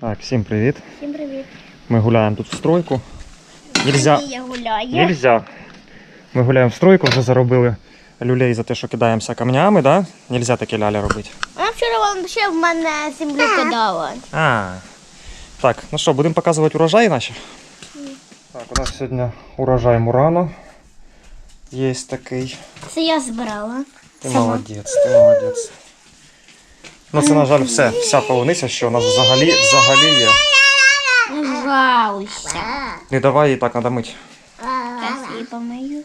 Так, всім привіт. Всім привіт. Ми гуляємо тут в стройку. Нельзя. Я гуляю. Нельзя. Ми гуляємо в стройку, вже заробили люлей за те, що кидаємося камнями, да? Нельзя таке ляля робити. Вона вчора вам ще в мене землю кидала. А. Так, ну що, будемо показувати урожаї наші? Так, у нас сьогодні урожай Мурано. Є такий. Це я збирала. Ти Сама. молодець, ти молодець. Ну це, на жаль, все. Вся полуниця, що у нас взагалі, взагалі є. Не жалуйся. Не давай її так надо мить. Зараз її помию.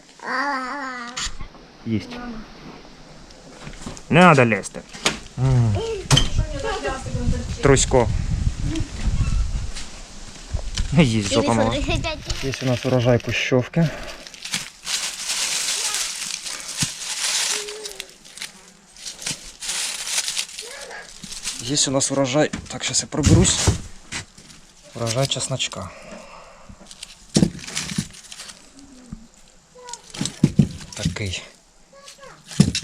Есть. Надо лезти. Трусько. Есть жопа мала. Есть у нас урожай кущевки. Есть у нас урожай. Так, сейчас я проберусь. Урожай чесночка. Такий.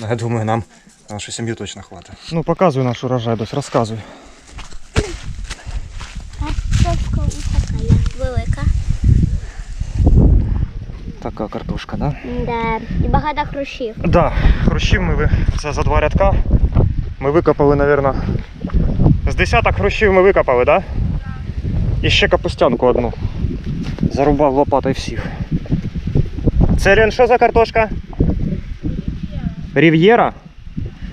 Ну, я думаю, нам на нашу сім'ю точно хватить. Ну, показуй наш урожай, дось, розказуй. Картошка така велика. Така картошка, да? Да. І багато хрущів. Да, хрущів ми ви... це за два рядка. Ми викопали, мабуть, з десяток хрущів ми викопали, да? І ще капустянку одну. Зарубав лопатою всіх. Це що за картошка? Рів'єра?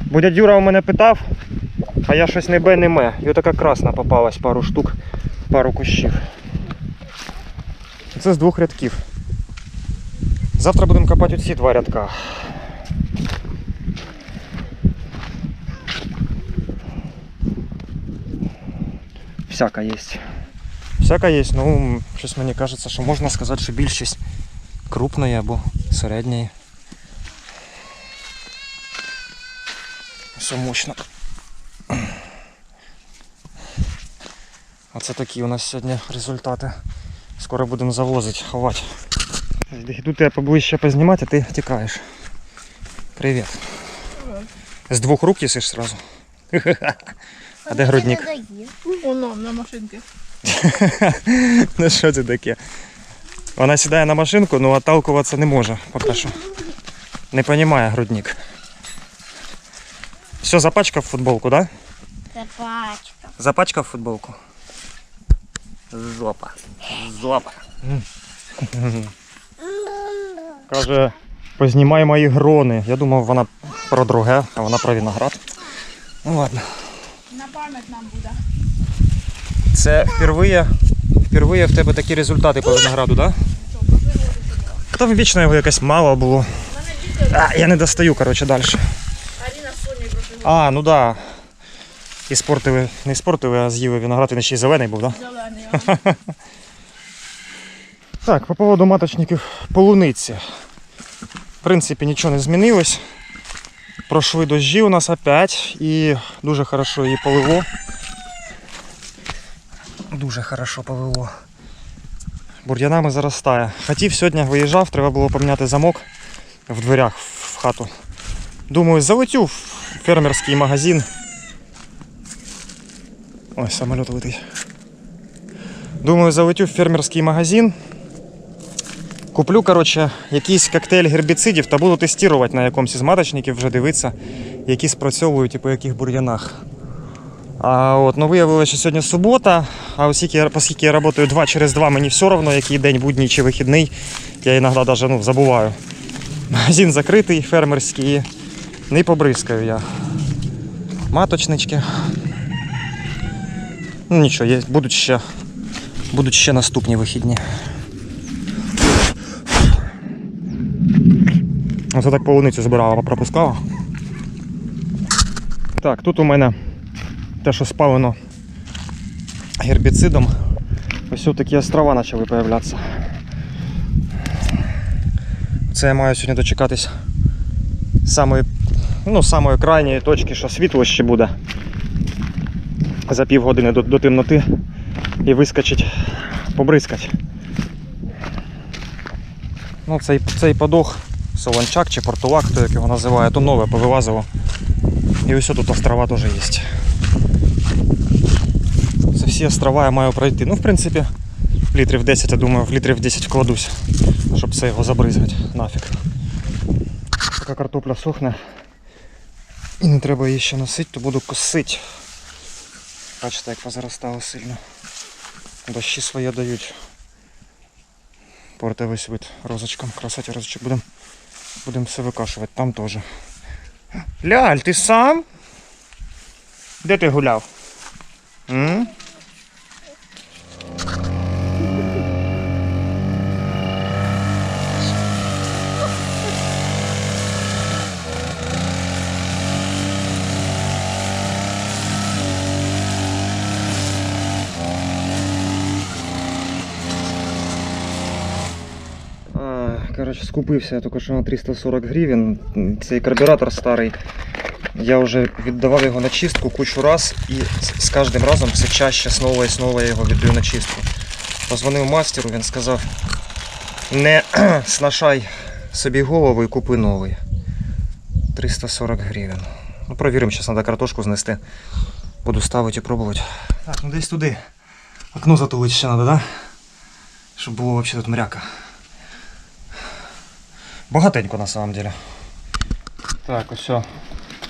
Бо дядь Юра у мене питав, а я щось не бе, не ме. І отака красна попалась пару штук, пару кущів. Це з двох рядків. Завтра будемо копати оці два рядка. Всяка є. Всяка є, ну, щось мені кажеться, що можна сказати, що більшість крупної або середньої. Все мощно. Оце такі у нас сьогодні результати. Скоро будемо завозити, ховати. Йду тебе поближче познімати, а ти тікаєш. Привіт. З двох рук їсиш сразу. А де грудник? Воно на машинці. Ну що це таке? Вона сідає на машинку, але отталкуватися не може поки що. Не розуміє грудник. Все, запачкав футболку, да? Це пачка. Запачкав футболку. Зопа. Зопа. Каже, познімай мої грони. Я думав, вона про друге, а вона про виноград. Ну ладно. Пам'ять нам буде. Це впервые, впервые в тебе такі результати по винограду, так? Да? Та вічно його якось мало було. А, я не достаю, коротше, далі. А, ну да. І спортили, не спортили, а з'їли виноград, він ще й зелений був, так? Да? зелений. Так, по поводу маточників полуниці. В принципі, нічого не змінилось. Пройшли дощі у нас опять і дуже хорошо її полило. Дуже хорошо полило. Бур'янами заростає. Хотів сьогодні виїжджав, треба було поміняти замок в дверях в хату. Думаю, залетю в фермерський магазин. Ой, самоліт летить. Думаю, залетю в фермерський магазин. Куплю, коротше, якийсь коктейль гербіцидів та буду тестувати на якомусь із маточників, вже дивитися, які спрацьовують і по яких бур'янах. А от, ну виявилося, що сьогодні субота, а оскільки оскільки я працюю два через два, мені все одно, який день будній чи вихідний. Я іноді навіть ну, забуваю. Магазин закритий, фермерський, не побризкаю я. Маточнички. Ну нічого, є, будуть ще, будуть ще наступні вихідні. Оце так полуницю збирала, пропускала. Так, тут у мене те, що спалено гербіцидом. Ось такі острова почали появлятися. Це я маю сьогодні дочекатись самої, ну, самої крайньої точки, що світло ще буде. За півгодини до, до темноти і вискочить, побризкать. Ну, цей, цей подох, солончак чи портулак, хто як його називає, то нове повилазило. І ось тут острова теж є. Це всі острова я маю пройти. Ну, в принципі, літрів 10, я думаю, в літрів 10 вкладусь, щоб це його забризгати нафіг. Поки картопля сохне і не треба її ще носити, то буду косити. Бачите, як позаростало сильно. Дощі своє дають. Порте весь вид розочкам. Красоті розочок будемо будем все викашувати. Там теж. Ляль, ти сам? Де ти гуляв? М? А, Коротше, скупився я тільки що на 340 гривень. Цей карбюратор старий. Я вже віддавав його на чистку кучу раз і з- кожним разом все чаще знову і знову я його віддаю на чистку. Позвонив мастеру, він сказав, не снашай собі голову і купи новий. 340 гривень. Ну, провіримо, зараз треба картошку знести. Буду ставити і пробувати. Так, ну десь туди. Окно затулити ще треба, да? Щоб було взагалі тут мряка. Багатенько на самом деле. Так, ось. о.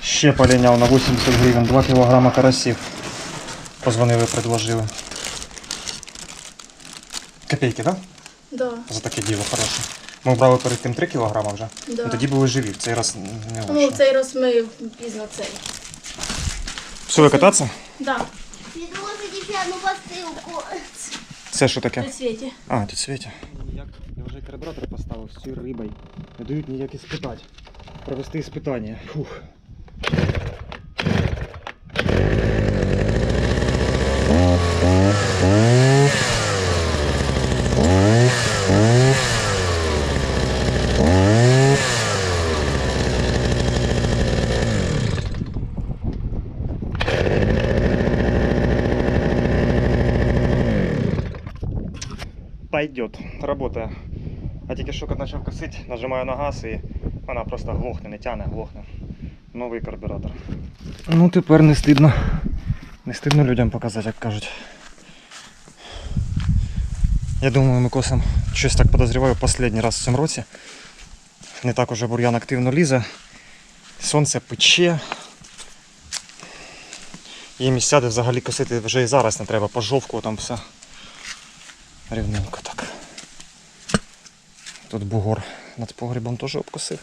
Ще поліняв на 80 гривень, 2 кг карасів. Позвонили, предложили. Копейки, так? Да? Да. За таке діло хороше. Ми брали перед тим 3 кг вже. Да. Ну, тоді були живі, в цей раз не Ну, лучше. цей раз ми пізно цей. Все, ви кататися? Да, Відложити ще одну посилку. Це що таке? при світі. А, тут Світя. Як я вже карбюратор поставив з цією рибою. Не дають ніяк іспитати. Провести іспитання. Фух. Пойдет, работає. А тільки що почав косити, нажимаю на газ і вона просто глохне, не тяне, глохне. Новий карбюратор. Ну тепер не стидно. Не стидно людям показати, як кажуть. Я думаю, ми косимо щось так подозріваю останній раз в цьому році. Не так уже бур'ян активно лізе. Сонце пече. Є місця, де взагалі косити вже і зараз не треба, пожовку там все. Рівненько так. Тут бугор над погрібом теж обкосив.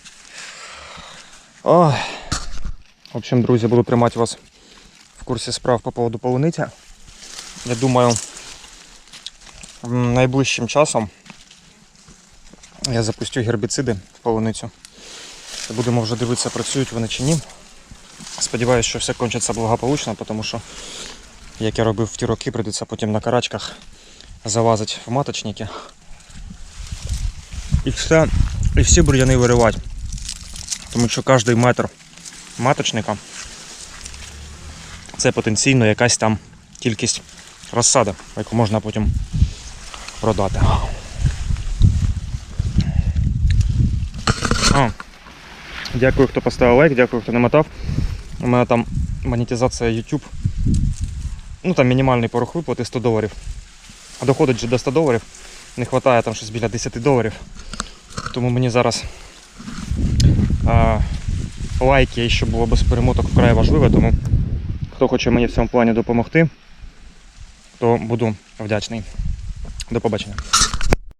Ой. В общем, друзі, буду тримати вас в курсі справ по поводу полуниття. Я думаю, найближчим часом я запустю гербіциди в полуницю. Будемо вже дивитися, працюють вони чи ні. Сподіваюсь, що все кончиться благополучно, тому що, як я робив в ті роки, прийдеться потім на карачках залазить в маточники. І все, і всі бур'яни виривати. Тому що кожен метр маточника це потенційно якась там кількість розсади, яку можна потім продати. А, дякую, хто поставив лайк, дякую, хто не мотав. У мене там монетизація YouTube. Ну там мінімальний порох виплати 100 доларів. А доходить же до 100 доларів. Не вистачає там щось біля 10 доларів. Тому мені зараз а, лайки, щоб було без перемоток вкрай важливе, Тому хто хоче мені в цьому плані допомогти, то буду вдячний. До побачення.